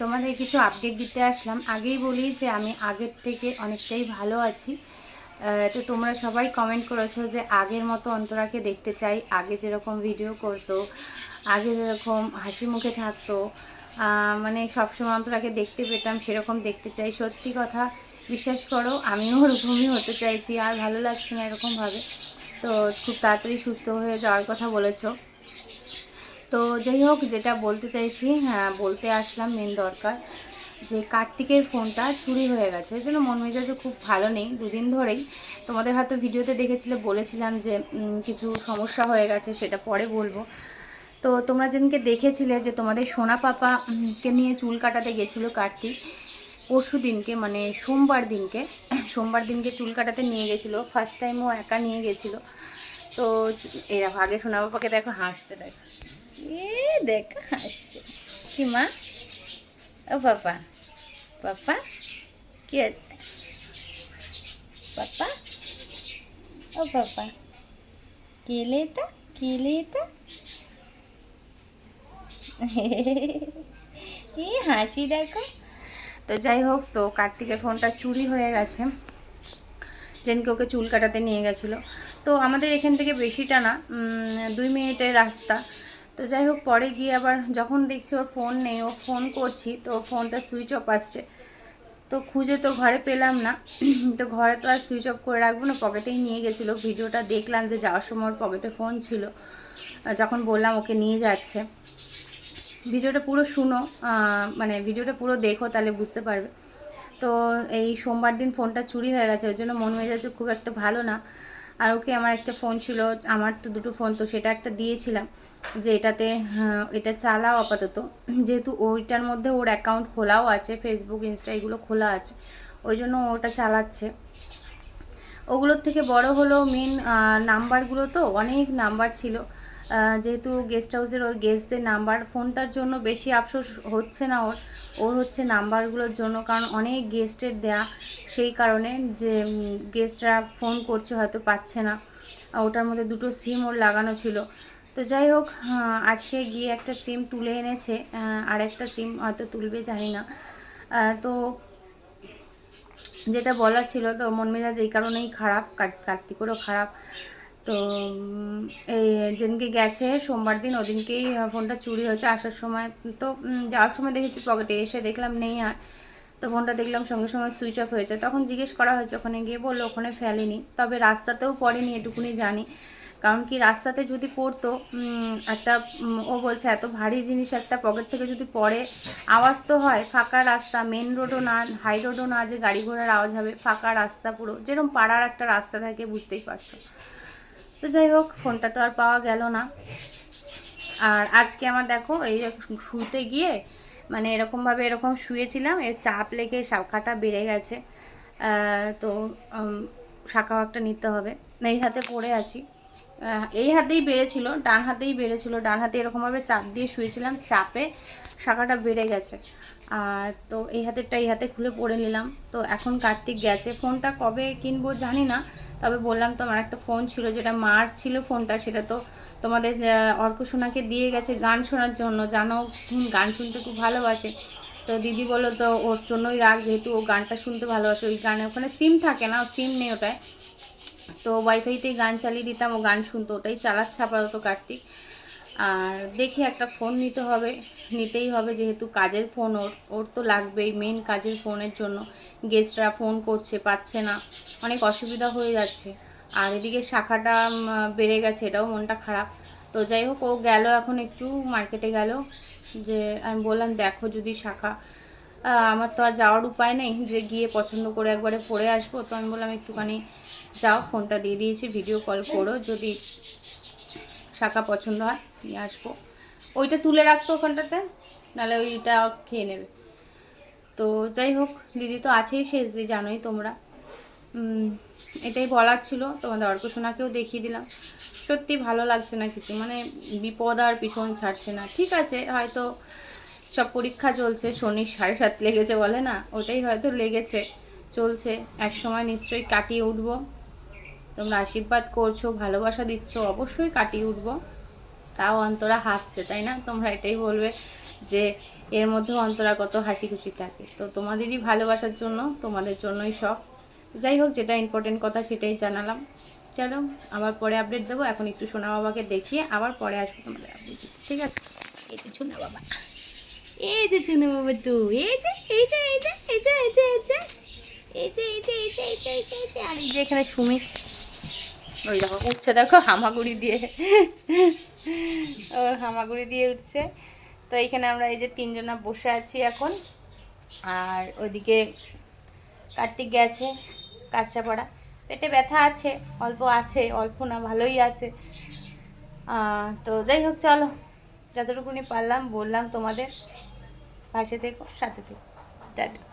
তোমাদের কিছু আপডেট দিতে আসলাম। আগেই বলি যে আমি আগের থেকে অনেকটাই ভালো আছি। তো তোমরা সবাই কমেন্ট করেছ যে আগের মতো অন্তরাকে দেখতে চাই। আগে যেরকম ভিডিও করতো, আগে যেরকম হাসি মুখে থাকতো মানে সবসময় অন্তরাকে দেখতে পেতাম, সেরকম দেখতে চাই। সত্যি কথা, বিশ্বাস করো, আমিও ওরকমই হতে চাইছি, আর ভালো লাগছে না এরকমভাবে। তো খুব তাড়াতাড়ি সুস্থ হয়ে যাওয়ার কথা বলেছ। তো যাই হোক যেটা বলতে চাইছি হ্যাঁ বলতে আসলাম মেন দরকার যে কার্তিকের ফোনটা চুরি হয়ে গেছে। ওই জন্য মন মেজাজও খুব ভালো নেই দুদিন ধরেই। তোমাদের হয়তো ভিডিওতে দেখেছিলে বলেছিলাম যে কিছু সমস্যা হয়ে গেছে সেটা পরে বলব। তো তোমরা যেদিনকে দেখেছিলে যে তোমাদের সোনা পাপা উম, কে নিয়ে চুল কাটাতে গেছিল কার্তিক পরশু দিনকে মানে সোমবার দিনকে সোমবার দিনকে চুল কাটাতে নিয়ে গেছিল। ফার্স্ট টাইম ও একা নিয়ে গেছিল। তো এরা আগে সোনা বাবাকে দেখো হাসছে, দেখো। এ, দেখ হাসছে। কি মা? ও পাপা পাপা কি আছে? পাপা ও পাপা কি লেতা কি লেতা কি হাসি দেখো। তো যাই হোক, তো কার্তিকের ফোনটা চুরি হয়ে গেছে। যেদিনকে ওকে চুল কাটাতে নিয়ে গেছিল। তো আমাদের এখান থেকে বেশিটা না দুই মিনিটের রাস্তা। তো যাই হোক, পরে গিয়ে আবার যখন দেখছি ওর ফোন নেই, ও ফোন করছি, তো ফোনটা সুইচ অফ আসছে। তো খুঁজে তো ঘরে পেলাম না। তো ঘরে তো আর সুইচ অফ করে রাখব না পকেটেই নিয়ে গেছিল। ভিডিওটা দেখলাম যে যাওয়ার সময় ওর পকেটে ফোন ছিল। যখন বললাম ওকে নিয়ে যাচ্ছে। ভিডিওটা পুরো শুনো মানে ভিডিওটা পুরো দেখো, তাহলে বুঝতে পারবে। তো এই সোমবার দিন ফোনটা চুরি হয়ে গেছে ওই জন্য মন মেজাজ খুব একটা ভালো না। আর ওকে আমার একটা ফোন ছিল আমার তো দুটো ফোন তো সেটা একটা দিয়েছিলাম যে এটাতে হ্যাঁ, এটা চালাও আপাতত। যেহেতু ওইটার মধ্যে ওর অ্যাকাউন্ট খোলাও আছে ফেসবুক ইনস্টা এগুলো খোলা আছে ওই জন্য ওটা চালাচ্ছে। ওগুলোর থেকে বড় হলো মেন নাম্বারগুলো তো অনেক নাম্বার ছিল। যেহেতু গেস্ট হাউসের ওই গেস্টদের নাম্বার ফোনটার জন্য বেশি আফসোস হচ্ছে না ওর। ওর হচ্ছে নাম্বারগুলোর জন্য, কারণ অনেক গেস্টের দেয়া। সেই কারণে যে গেস্টরা ফোন করছে হয়তো পাচ্ছে না। ওটার মধ্যে দুটো সিম ওর লাগানো ছিল। তো যাই হোক আজকে গিয়ে একটা সিম তুলে এনেছে। আর একটা সিম হয়তো তুলবে, জানি না। তো যেটা বলার ছিল, তো মন মেজাজ এই কারণেই খারাপ কার- কার্তিকেরও খারাপ। তো এই যেদিনকে গেছে, সোমবার দিন ওদিনকেই ফোনটা চুরি হয়েছে আসার সময়। তো যাওয়ার সময় দেখেছি পকেটে, এসে দেখলাম নেই আর। তো ফোনটা দেখলাম সঙ্গে সঙ্গে সুইচ অফ হয়েছে। তখন জিজ্ঞেস করা হয়েছে ওখানে গিয়ে, বলল ওখানে ফেলেনি। তবে রাস্তাতেও পড়েনি, এটুকুনি জানি। কারণ কি রাস্তাতে যদি পড়তো একটা ও বলছে এত ভারী জিনিস একটা পকেট থেকে যদি পড়ে, আওয়াজ তো হয়, ফাঁকা রাস্তা মেন রোডও না, হাই রোডও না যে গাড়ি ঘোড়ার আওয়াজ হবে, ফাঁকা রাস্তা পুরো। যেরকম পাড়ার একটা রাস্তা থাকে, বুঝতেই পারছ। তো যাই হোক, ফোনটা তো আর পাওয়া গেল না। আর আজকে আমার দেখো, এই শুতে গিয়ে মানে এরকমভাবে এরকম শুয়েছিলাম, এর চাপ লেগে শাখাটা বেড়ে গেছে। তো শাখাও একটা নিতে হবে। এই হাতে পড়ে আছি। এই হাতেই বেড়েছিল, ডান হাতেই বেড়েছিল, ডান হাতে এরকমভাবে চাপ দিয়ে শুয়েছিলাম, চাপে শাখাটা বেড়ে গেছে। আর তো, এই হাতেরটা এই হাতে খুলে পড়ে নিলাম। তো, এখন কার্তিক গেছে। ফোনটা কবে কিনবো জানি না তবে বললাম তো, আমার একটা ফোন ছিল, যেটা মার ছিল ফোনটা সেটা তো তোমাদের অর্ক সোনাকে দিয়ে গেছে গান শোনার জন্য। জানো গান শুনতে খুব ভালোবাসে। তো দিদি বলল, তো ওর জন্যই রাখ যেহেতু ও গানটা শুনতে ভালোবাসে, ওই গানে ওখানে সিম থাকে না সিম নেই ওটায়। তো ওয়াইফাইতেই গান চালিয়ে দিতাম, ও গান শুনতো, ওটাই চালাচ্ছে আপাতত কার্তিক। আর দেখি একটা ফোন নিতে হবে, নিতেই হবে যেহেতু কাজের ফোন ওর ওর তো লাগবেই মেন কাজের ফোনের জন্য। গেস্টরা ফোন করছে, পাচ্ছে না। অনেক অসুবিধা হয়ে যাচ্ছে। আর এদিকে শাখাটা বেড়ে গেছে, এটাও মনটা খারাপ। তো যাই হোক, ও গেল এখন একটু মার্কেটে গেল। যে আমি বললাম, দেখো যদি শাখা। আমার তো আর যাওয়ার উপায় নেই, যে গিয়ে পছন্দ করে একবারে পড়ে আসব। তো আমি বললাম, একটুখানি যাও ফোনটা দিয়ে দিয়েছি ভিডিও কল করো, যদি শাখা পছন্দ হয়, নিয়ে আসব। ওইটা তুলে রাখতো ওখানটাতে, নাহলে ওইটা খেয়ে নেবে। তো যাই হোক, দিদি তো আছেই শেষ দিয়ে জানোই তোমরা। এটাই বলার ছিল, তোমাদের অর্কশোনাকেও দেখিয়ে দিলাম। সত্যি ভালো লাগছে না কিছু মানে বিপদ আর পিছন ছাড়ছে না। ঠিক আছে, হয়তো সব পরীক্ষা চলছে শনির সাড়ে সাত লেগেছে বলে না, ওটাই হয়তো লেগেছে, চলছে। এক সময় নিশ্চয়ই কাটিয়ে উঠবো। তোমরা আশীর্বাদ করছ, ভালোবাসা দিচ্ছ, অবশ্যই কাটিয়ে উঠব। তাও অন্তরা হাসছে, তাই না? তোমরা এটাই বলবে যে এর মধ্যে অন্তরা কত হাসি খুশি থাকে। তো তোমাদেরই ভালোবাসার জন্য, তোমাদের জন্যই সব। যাই হোক, যেটা ইম্পর্টেন্ট কথা সেটাই জানালাম। চলো, আবার পরে আপডেট দেবো। এখন একটু সোনা বাবাকে দেখিয়ে আবার পরে আসব তোমাদের আপডেট ঠিক আছে? এই যে সোনা বাবা। এই যে সোনা বাবা তো। এই যে এই যে এই যে এই যে এই যে। এই যে এই যে এই যে এই যে এই যে এই যে। আর এখানে সুমিত ওই দেখো, উঠছে দেখো, হামাগুড়ি দিয়ে। ও, হামাগুড়ি দিয়ে উঠছে। তো এইখানে আমরা এই যে তিনজনা বসে আছি এখন। আর ওইদিকে কার্তিক গেছে কাঁচাপাড়া পেটে ব্যথা আছে, অল্প আছে, অল্প না, ভালোই আছে। তো যাই হোক, চলো। যতটুকুনি পারলাম, বললাম তোমাদের। পাশে থেকো, সাথে থেকো। টাটা।